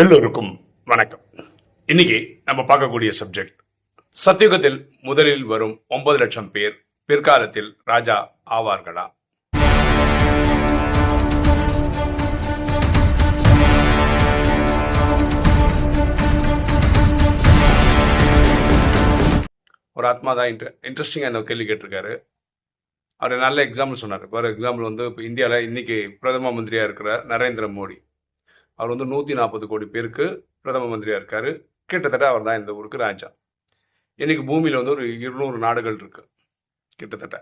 எல்லோருக்கும் வணக்கம். இன்னைக்கு நம்ம பார்க்கக்கூடிய சப்ஜெக்ட் சத்தியுகத்தில் முதலில் வரும் ஒன்பது லட்சம் பேர் பிற்காலத்தில் ராஜா ஆவார்களா? ஒரு ஆத்மா தான் இன்ட்ர இன்ட்ரெஸ்டிங்காக இந்த கேள்வி கேட்டிருக்காரு. அவர் நல்ல எக்ஸாம்பிள் சொன்னார். ஃபார் எக்ஸாம்பிள் வந்து இப்போ இந்தியாவில் இன்னைக்கு பிரதம மந்திரியாக இருக்கிற நரேந்திர மோடி. அவர் வந்து நூற்றி நாற்பது கோடி பேருக்கு பிரதம மந்திரியாக இருக்கார். கிட்டத்தட்ட அவர் தான் இந்த ஊருக்கு ராஜா. இன்றைக்கி பூமியில் வந்து ஒரு இருநூறு நாடுகள் இருக்குது கிட்டத்தட்ட.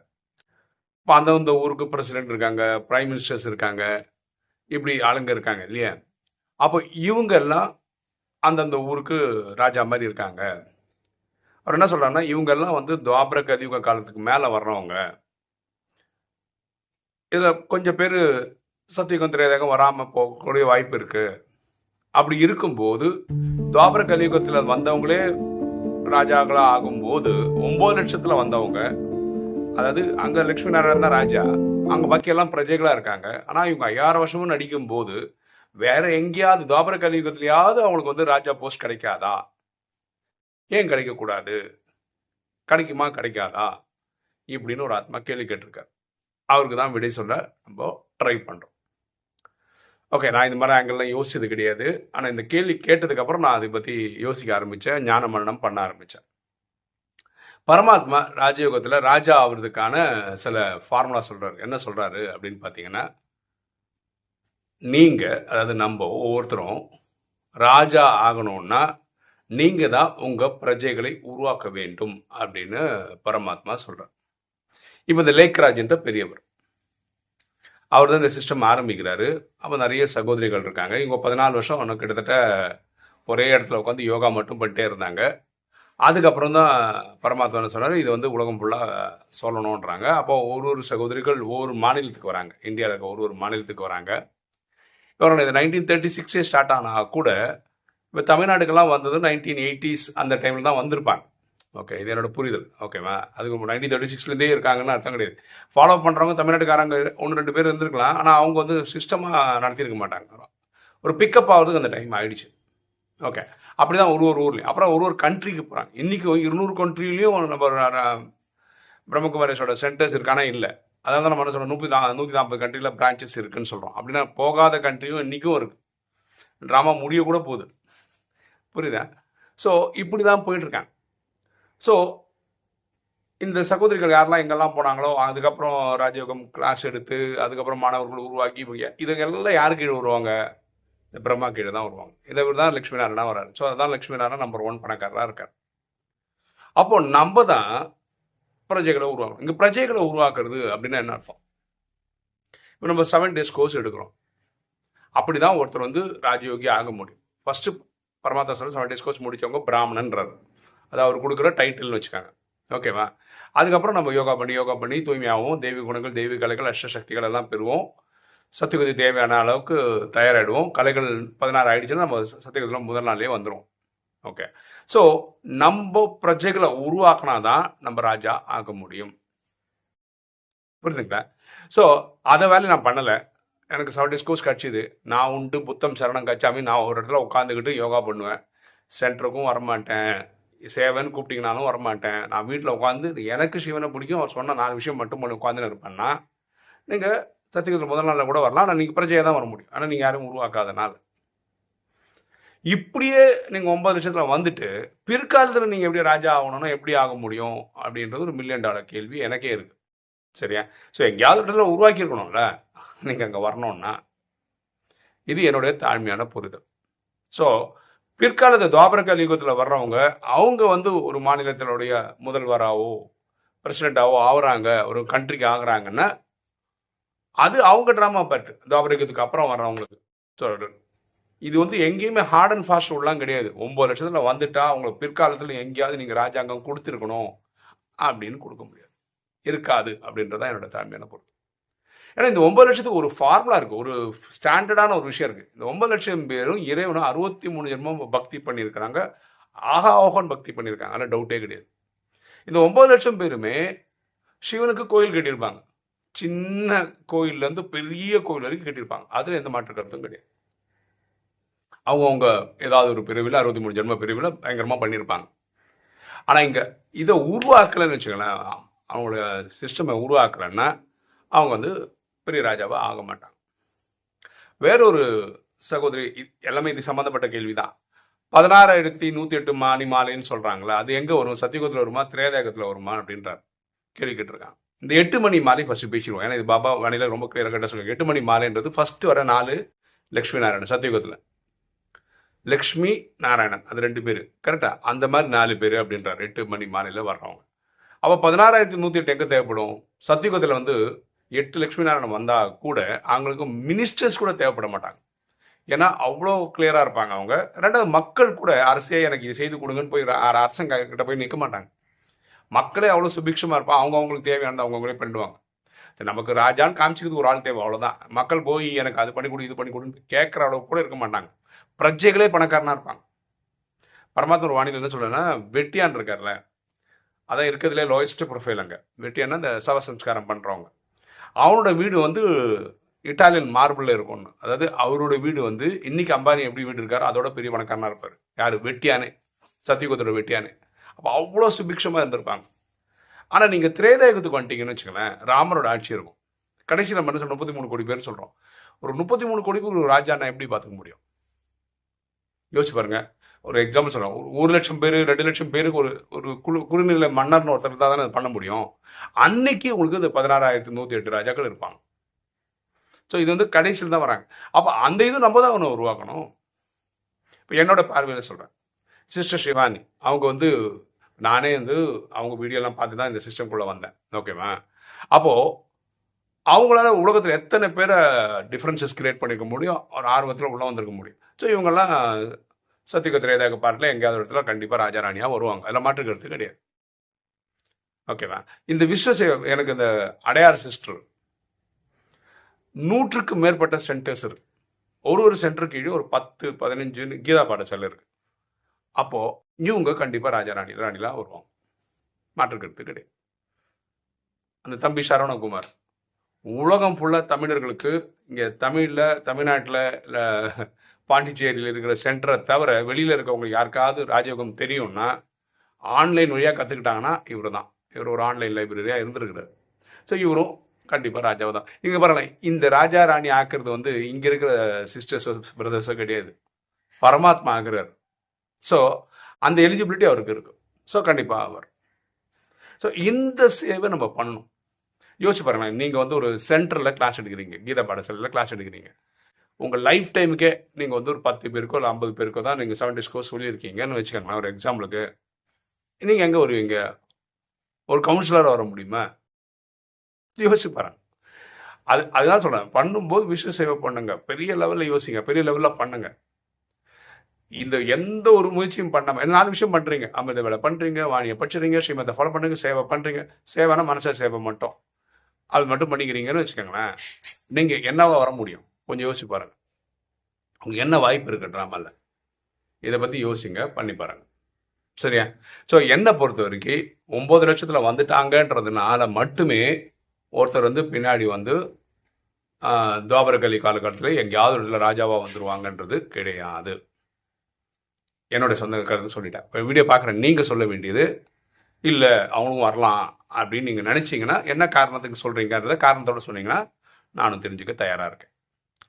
இப்போ அந்தந்த ஊருக்கு பிரசிடென்ட் இருக்காங்க பிரைம் மினிஸ்டர்ஸ் இருக்காங்க. இப்படி ஆளுங்க இருக்காங்க இல்லையா? அப்போ இவங்க எல்லாம் அந்தந்த ஊருக்கு ராஜா மாதிரி இருக்காங்க. அவர் என்ன சொல்கிறாருன்னா இவங்கெல்லாம் வந்து துவாபர கலியுக காலத்துக்கு மேலே வர்றவங்க. இதில் கொஞ்சம் பேர் சத்தியுகம் திரேதகம் வராமல் போகக்கூடிய வாய்ப்பு இருக்கு. அப்படி இருக்கும்போது துவாபர கலியுகத்தில் வந்தவங்களே ராஜாக்களாக ஆகும்போது ஒன்பது லட்சத்தில் வந்தவங்க அதாவது அங்கே லக்ஷ்மி நாராயணன் தான் ராஜா அங்கே பாக்கியெல்லாம் பிரஜைகளாக இருக்காங்க. ஆனால் இவங்க ஐயாயிரம் வருஷமும் நடிக்கும் போது வேற எங்கேயாவது துவாபர கலியுகத்திலேயாவது அவங்களுக்கு வந்து ராஜா போஸ்ட் கிடைக்காதா? ஏன் கிடைக்கக்கூடாது? கிடைக்குமா? கிடைக்காதா? இப்படின்னு ஒரு ஆத்மா கேள்வி கேட்டிருக்காரு. அவருக்கு தான் விடை சொல்ல நம்ம ட்ரை பண்ணுறோம் ஓகே நான் இந்த மாதிரி ஆங்கிள்லாம் யோசிச்சது கிடையாது. ஆனால் இந்த கேள்வி கேட்டதுக்கப்புறம் நான் அதை பற்றி யோசிக்க ஆரம்பித்தேன் ஞான மரணம் பண்ண ஆரம்பித்தேன் பரமாத்மா ராஜயோகத்தில் ராஜா ஆகுறதுக்கான சில ஃபார்முலா சொல்கிறாரு என்ன சொல்கிறாரு அப்படின்னு பார்த்தீங்கன்னா நீங்கள் அதாவது நம்ம ஒவ்வொருத்தரும் ராஜா ஆகணும்னா நீங்கள் தான் உங்கள் பிரஜைகளை உருவாக்க வேண்டும் அப்படின்னு பரமாத்மா சொல்கிறார் இப்போ இந்த லேக்ராஜ்ன்ற பெரியவர். அவர் தான் இந்த சிஸ்டம் ஆரம்பிக்கிறாரு. அப்போ நிறைய சகோதரிகள் இருக்காங்க. இவங்க பதினாலு வருஷம் அவனுக்கு கிட்டத்தட்ட ஒரே இடத்துல உட்காந்து யோகா மட்டும் பண்ணிட்டே இருந்தாங்க. அதுக்கப்புறம் தான் பரமாத்மா சொன்னார் இது வந்து உலகம் ஃபுல்லாக சொல்லணுன்றாங்க அப்போ ஒரு ஒரு சகோதரிகள் ஒவ்வொரு மாநிலத்துக்கு வராங்க. இந்தியாவில் இருக்க ஒரு ஒரு மாநிலத்துக்கு வராங்க. இவரோட இது நைன்டீன் தேர்ட்டி சிக்ஸே ஸ்டார்ட் ஆனால் கூட இப்போ தமிழ்நாடுக்கெல்லாம் வந்தது நைன்டீன் எயிட்டிஸ் அந்த டைமில் தான் வந்திருப்பாங்க. ஓகே இது என்னோட புரிதல். ஓகேவா அதுக்கு நைன்டீன் தேர்ட்டி சிக்ஸ்லேருந்தே இருக்காங்கன்னு அர்த்தம் கிடையாது. ஃபாலோ பண்ணுறவங்க தமிழ்நாட்டுக்காரங்க ஒன்று ரெண்டு பேர் இருந்திருக்கலாம். ஆனால் அவங்க வந்து சிஸ்டமாக நடத்தியிருக்க மாட்டாங்க. ஒரு பிக்கப் ஆகிறதுக்கு அந்த டைம் ஆகிடுச்சு ஓகே அப்படி தான் ஒரு ஒரு ஊர்லேயும். அப்புறம் ஒரு ஒரு கண்ட்ரிக்கு போகிறாங்க இன்னைக்கு இருநூறு கண்ட்ரிலையும் நம்ம பிரம்மகுமாரேஷோட சென்டர்ஸ் இருக்கானா இல்லை. அதான் தான் நம்ம என்ன சொல்கிறோம் நூற்றி நூற்றி நாற்பது கண்ட்ரியில் பிரான்ச்சஸ் இருக்குன்னு சொல்கிறோம் அப்படின்னா போகாத கண்ட்ரியும் இன்றைக்கும் இருக்குது ட்ராமா முடிய கூட போகுது. புரியுதா? ஸோ இப்படி தான் போயிட்டுருக்காங்க ஸோ இந்த சகோதரிகள் யாரெல்லாம் எங்கெல்லாம் போனாங்களோ அதுக்கப்புறம் ராஜயோகம் கிளாஸ் எடுத்து அதுக்கப்புறம் மாணவர்கள் உருவாக்கி இதுங்கெல்லாம் யாரு கீழே வருவாங்க? இந்த பிரம்மா கீழே தான் வருவாங்க. இதை விட தான் லக்ஷ்மி நாராயணா வராரு ஸோ அதான் லக்ஷ்மி நாராயணன் நம்பர் ஒன் பணக்காரராக இருக்கார். அப்போ நம்ம தான் பிரஜைகளை உருவாக்கணும். இங்கே பிரஜைகளை உருவாக்குறது அப்படின்னா என்ன அர்த்தம்? இப்போ நம்ம செவன் டேஸ் கோர்ஸ் எடுக்கிறோம். அப்படி தான் ஒருத்தர் வந்து ராஜயோகி ஆக முடியும். ஃபர்ஸ்ட் பரமாத்மா செவன் டேஸ் கோர்ஸ் முடித்தவங்க பிராமணன்றார் அது அவர் கொடுக்குற டைட்டில்னு வச்சுக்காங்க. ஓகேவா அதுக்கப்புறம் நம்ம யோகா பண்ணி யோகா பண்ணி தூய்மையாகவும் தெய்வீக குணங்கள் தெய்வீக கலைகள் அஷ்ட சக்திகள் எல்லாம் பெறுவோம். சத்தியகுதி தேவையான அளவுக்கு தயாராகிடுவோம் கலைகள் பதினாறு ஆயிடுச்சுன்னா நம்ம சத்தியகுதியில் முதல் நாள்லேயே வந்துடும் ஓகே ஸோ நம்ம பிரஜைகளை உருவாக்கினா தான் நம்ம ராஜா ஆக முடியும். புரியுதுங்களா ஸோ அதை வேலையை நான் பண்ணலை. எனக்கு செவன்டி டேஸ் கோர்ஸ் கிடச்சிது. நான் உண்டு புத்தம் சரணம் கச்சாமி நான் ஒரு இடத்துல உட்காந்துக்கிட்டு யோகா பண்ணுவேன். சென்டருக்கும் வரமாட்டேன். சேவைன்னு கூப்பிட்டீங்கனாலும் வரமாட்டேன். நான் வீட்டில் உட்காந்து எனக்கு சிவனை பிடிக்கும் அவர் சொன்ன நாலு விஷயம் மட்டும் பண்ணி உட்காந்து இருப்பேன்னா நீங்கள் சத்தியத்தில் முதல் நாளில் கூட வரலாம். ஆனால் நீங்கள் பிரஜையாக தான் வர முடியும். ஆனால் நீங்கள் யாரும் உருவாக்காதனால இப்படியே நீங்கள் ஒன்பது வருஷத்தில் வந்துட்டு பிற்காலத்தில் நீங்கள் எப்படி ராஜா ஆகணும்னா எப்படி ஆக முடியும்? அப்படின்றது ஒரு மில்லியன் டாலர் கேள்வி எனக்கே இருக்குது சரியா? ஸோ எங்கேயாவது இடத்துல உருவாக்கியிருக்கணும்ல? நீங்கள் அங்கே வரணும்னா இது என்னுடைய தாழ்மையான புரிதல். ஸோ பிற்காலத்து துவாபர கலியுகத்தில் வர்றவங்க அவங்க வந்து ஒரு மாநிலத்தினுடைய முதல்வராகவோ பிரசிடென்டாவோ ஆகுறாங்க ஒரு கண்ட்ரிக்கு ஆகுறாங்கன்னா அது அவங்க ட்ராமா பாட்டு துவாபரகத்துக்கு அப்புறம் வர்றவங்களுக்கு. இது வந்து எங்கேயுமே ஹார்ட் அண்ட் ஃபாஸ்ட் ரூல்லாம் கிடையாது. ஒன்பது லட்சத்தில் வந்துட்டா அவங்களுக்கு பிற்காலத்தில் எங்கேயாவது நீங்கள் ராஜாங்கம் கொடுத்துருக்கணும் அப்படின்னு கொடுக்க முடியாது. இருக்காது அப்படின்றதான் என்னோட தாழ்மையான பொருள் ஏன்னா இந்த ஒன்பது லட்சத்துக்கு ஒரு ஃபார்முலா இருக்கு. ஒரு ஸ்டாண்டர்டான ஒரு விஷயம் இருக்கு. இந்த ஒன்பது லட்சம் பேரும் இறைவனும் அறுபத்தி மூணு ஜென்மம் பக்தி பண்ணியிருக்கிறாங்க. ஆகா ஓகன் பக்தி பண்ணியிருக்காங்க. அதில் டவுட்டே கிடையாது. இந்த ஒன்பது லட்சம் பேருமே சிவனுக்கு கோயில் கட்டியிருப்பாங்க. சின்ன கோயில்லேருந்து பெரிய கோயில் வரைக்கும் கட்டியிருப்பாங்க. அதில் எந்த மாற்று கருத்தும் கிடையாது. அவங்கவுங்க ஏதாவது ஒரு பிரிவில் அறுபத்தி மூணு ஜென்ம பிரிவில் பயங்கரமாக பண்ணியிருப்பாங்க. ஆனால் இங்கே இதை உருவாக்கலைன்னு வச்சுக்கோங்களேன். அவங்களோட சிஸ்டமை உருவாக்கலைன்னா அவங்க வந்து பெரிய ராஜாவாக ஆக மாட்டாங்க. வேறொரு சகோதரி எல்லாமே இது சம்மந்தப்பட்ட கேள்விதான். பதினாறாயிரத்தி நூற்றி எட்டு மாணி மாலைன்னு சொல்கிறாங்களே அது எங்கே வரும்? சத்தியுகத்தில் வருமா? திரேதாயகத்தில் வருமா? அப்படின்றார். கேள்வி கேட்டிருக்காங்க. இந்த எட்டு மணி மாலை ஃபர்ஸ்ட் பேசிடுவோம். ஏன்னா இது பாபா வாணியில் ரொம்ப கிளியராக கட்ட சொல்லுங்க எட்டு மணி மாலைன்றது ஃபர்ஸ்ட் வர நாலு லக்ஷ்மி நாராயணன் சத்தியுகத்தில் லக்ஷ்மி நாராயணன் அது ரெண்டு பேர். கரெக்டா? அந்த மாதிரி நாலு பேர் அப்படின்றார். எட்டு மணி மாலையில் வர்றவங்க. அப்போ பதினாறாயிரத்தி நூற்றி எட்டு எங்கே தேவைப்படும்? சத்தியுகத்தில் வந்து எட்டு லக்ஷ்மி நாராயணன் வந்தால் கூட அவங்களுக்கு மினிஸ்டர்ஸ் கூட தேவைப்பட மாட்டாங்க. ஏன்னா அவ்வளோ கிளியராக இருப்பாங்க அவங்க. ரெண்டாவது மக்கள் கூட அரசே எனக்கு இது செய்து கொடுங்கன்னு போய் அரசங்க கிட்ட போய் நிற்க மாட்டாங்க. மக்களே அவ்வளோ சுபிக்ஷமாக இருப்பாங்க அவங்க அவங்களுக்கு தேவையானது அவங்கவுங்களே பண்ணிடுவாங்க. நமக்கு ராஜான்னு காமிச்சிக்கிறது ஒரு ஆள் தேவை அவ்வளோதான் மக்கள் போய் எனக்கு அது பண்ணி கொடு இது பண்ணி கொடுன்னு கேட்குற அளவுக்கு கூட இருக்க மாட்டாங்க. பிரஜைகளே பணக்காரனா இருப்பாங்க. பரமாத்மா ஒரு வானிலை என்ன சொல்றேன்னா வெட்டியான் இருக்கார்ல அதான் இருக்கிறதுலே லோயஸ்ட் ப்ரொஃபைல் அங்கே. வெட்டியான்னா இந்த சவ சம்ஸ்காரம் பண்ணுறவங்க அவனோட வீடு வந்து இட்டாலியன் மார்பிளில் இருக்கும்னு அதாவது அவரோட வீடு வந்து இன்னைக்கு அம்பானி எப்படி வீடு இருக்காரோ அதோட பெரிய பணக்காரனாக இருப்பார். யார்? வெட்டியானே. சத்தியகுத்தோட வெட்டியானே. அப்போ அவ்வளோ சுபிக்ஷமாக இருந்திருப்பாங்க. ஆனால் நீங்கள் திரேதாயுகத்துக்கு வந்துட்டீங்கன்னு வச்சுக்கோங்களேன் ராமரோட ஆட்சி இருக்கும். கடைசியில் நம்ம என்ன முப்பத்தி மூணு கோடி பேர் சொல்கிறோம் ஒரு முப்பத்தி மூணு கோடிக்கு ஒரு ராஜானா எப்படி பார்த்துக்க முடியும்? யோசிச்சு பாருங்கள் ஒரு எக்ஸாம்பிள் சொல்கிறோம் ஒரு ஒரு லட்சம் பேர் ரெண்டு லட்சம் பேருக்கு ஒரு ஒரு குழு குறுநிலை மன்னர்னு ஒருத்தர் இருந்தால் தானே அது பண்ண முடியும். அன்னைக்கு உங்களுக்கு இந்த பதினாறாயிரத்தி நூற்றி எட்டு ராஜாக்கள் இருப்பாங்க. ஸோ இது வந்து கடைசியில் தான் வராங்க. அப்போ அந்த இது நம்ம தான் ஒன்று உருவாக்கணும். இப்போ என்னோட பார்வையில் சொல்கிறேன் சிஸ்டர் சிவானி அவங்க வந்து நானே வந்து அவங்க வீடியோலாம் பார்த்து தான் இந்த சிஸ்டம்குள்ளே வந்தேன். ஓகேவா அப்போது அவங்களால உலகத்தில் எத்தனை பேரை டிஃப்ரென்சஸ் கிரியேட் பண்ணிக்க முடியும்? ஒரு ஆர்வத்தில் உள்ளே வந்திருக்க முடியும். ஸோ இவங்கெல்லாம் சத்தியக திரேதாக பாட்டில் எங்கேயாவது ஒரு இடத்துல கண்டிப்பாக ராஜாராணியாக வருவாங்க. அதில் மாற்றுக்கிறது கிடையாது. ஓகேவா இந்த விஸ்வசே எனக்கு இந்த அடையார் சிஸ்டர் நூற்றுக்கு மேற்பட்ட சென்டர்ஸ் இருக்கு. ஒரு ஒரு சென்டர் கீழே ஒரு பத்து பதினஞ்சுன்னு கீதா பாடசாலை இருக்கு. அப்போது இவங்க கண்டிப்பாக ராஜாராணி ராணிலாம் வருவாங்க. மாற்றுக்கிறது கிடையாது. அந்த தம்பி சரவணகுமார் உலகம் ஃபுல்லாக தமிழர்களுக்கு இங்கே தமிழில் தமிழ்நாட்டில் இல்லை பாண்டிச்சேரியில் இருக்கிற சென்டரை தவிர வெளியில் இருக்கவங்களுக்கு யாருக்காவது ராஜயோகம் தெரியும்னா ஆன்லைன் வழியாக கற்றுக்கிட்டாங்கன்னா இவர் தான் இவர் ஒரு ஆன்லைன் லைப்ரரியாக இருந்திருக்கிறார். ஸோ இவரும் கண்டிப்பாக ராஜாவை தான். இங்கே பாருங்களேன் இந்த ராஜா ராணி ஆக்குறது வந்து இங்கே இருக்கிற சிஸ்டர்ஸோ பிரதர்ஸோ கிடையாது. பரமாத்மா ஆகிறார் ஸோ அந்த எலிஜிபிலிட்டி அவருக்கு இருக்கும் ஸோ கண்டிப்பாக அவர். ஸோ இந்த சேவை நம்ம பண்ணணும். யோசிச்சு பாருங்களேன் நீங்கள் வந்து ஒரு சென்டரில் கிளாஸ் எடுக்கிறீங்க கீதா பாடசாலையில் கிளாஸ் எடுக்கிறீங்க. உங்கள் லைஃப் டைமுக்கே நீங்கள் வந்து ஒரு பத்து பேருக்கோ இல்லை ஐம்பது பேருக்கோ தான் நீங்கள் செவன் டேஸ் கோர்ஸ் சொல்லியிருக்கீங்கன்னு வச்சுக்கோங்களேன் ஒரு எக்ஸாம்பிளுக்கு நீங்கள் எங்கே வருவீங்க? ஒரு கவுன்சிலராக வர முடியுமா? யோசிச்சு பாருங்க. அது அதுதான் சொல்கிறேன் பண்ணும்போது விஸ்வ சேவை பண்ணுங்க. பெரிய லெவலில் யோசிங்க. பெரிய லெவலில் பண்ணுங்க. இந்த எந்த ஒரு முயற்சியும் பண்ணாமல் நாலு விஷயம் பண்ணுறீங்க அமிர்த வேலை பண்ணுறீங்க வாணியை படிச்சுறீங்க ஸ்ரீமத்தை ஃபாலோ பண்ணுங்க சேவை பண்ணுறீங்க சேவைனா மனச சேவை மட்டும். அது மட்டும் பண்ணிக்கிறீங்கன்னு வச்சுக்கோங்களேன். நீங்கள் என்னவா வர முடியும்? கொஞ்சம் யோசிச்சு பாருங்க. உங்களுக்கு என்ன வாய்ப்பு இருக்கு ட்ராமாவில் இதை பற்றி யோசிங்க பண்ணி பாருங்க. சரியா? ஸோ என்னை பொறுத்த வரைக்கும் ஒம்பது லட்சத்தில் வந்துட்டாங்கன்றதுனால மட்டுமே ஒருத்தர் வந்து பின்னாடி வந்து துவாபரகலி காலகட்டத்தில் எங்கேயாவது ஒரு இடத்துல ராஜாவாக வந்துடுவாங்கன்றது கிடையாது. என்னோட சொந்த கருத்து சொல்லிட்டேன். இப்போ வீடியோ பார்க்குற நீங்கள் சொல்ல வேண்டியது இல்லை அவங்களும் வரலாம் அப்படின்னு நீங்கள் நினச்சிங்கன்னா என்ன காரணத்துக்கு சொல்றீங்கன்றத காரணத்தோடு சொன்னீங்கன்னா நானும் தெரிஞ்சுக்க தயாராக இருக்கேன்.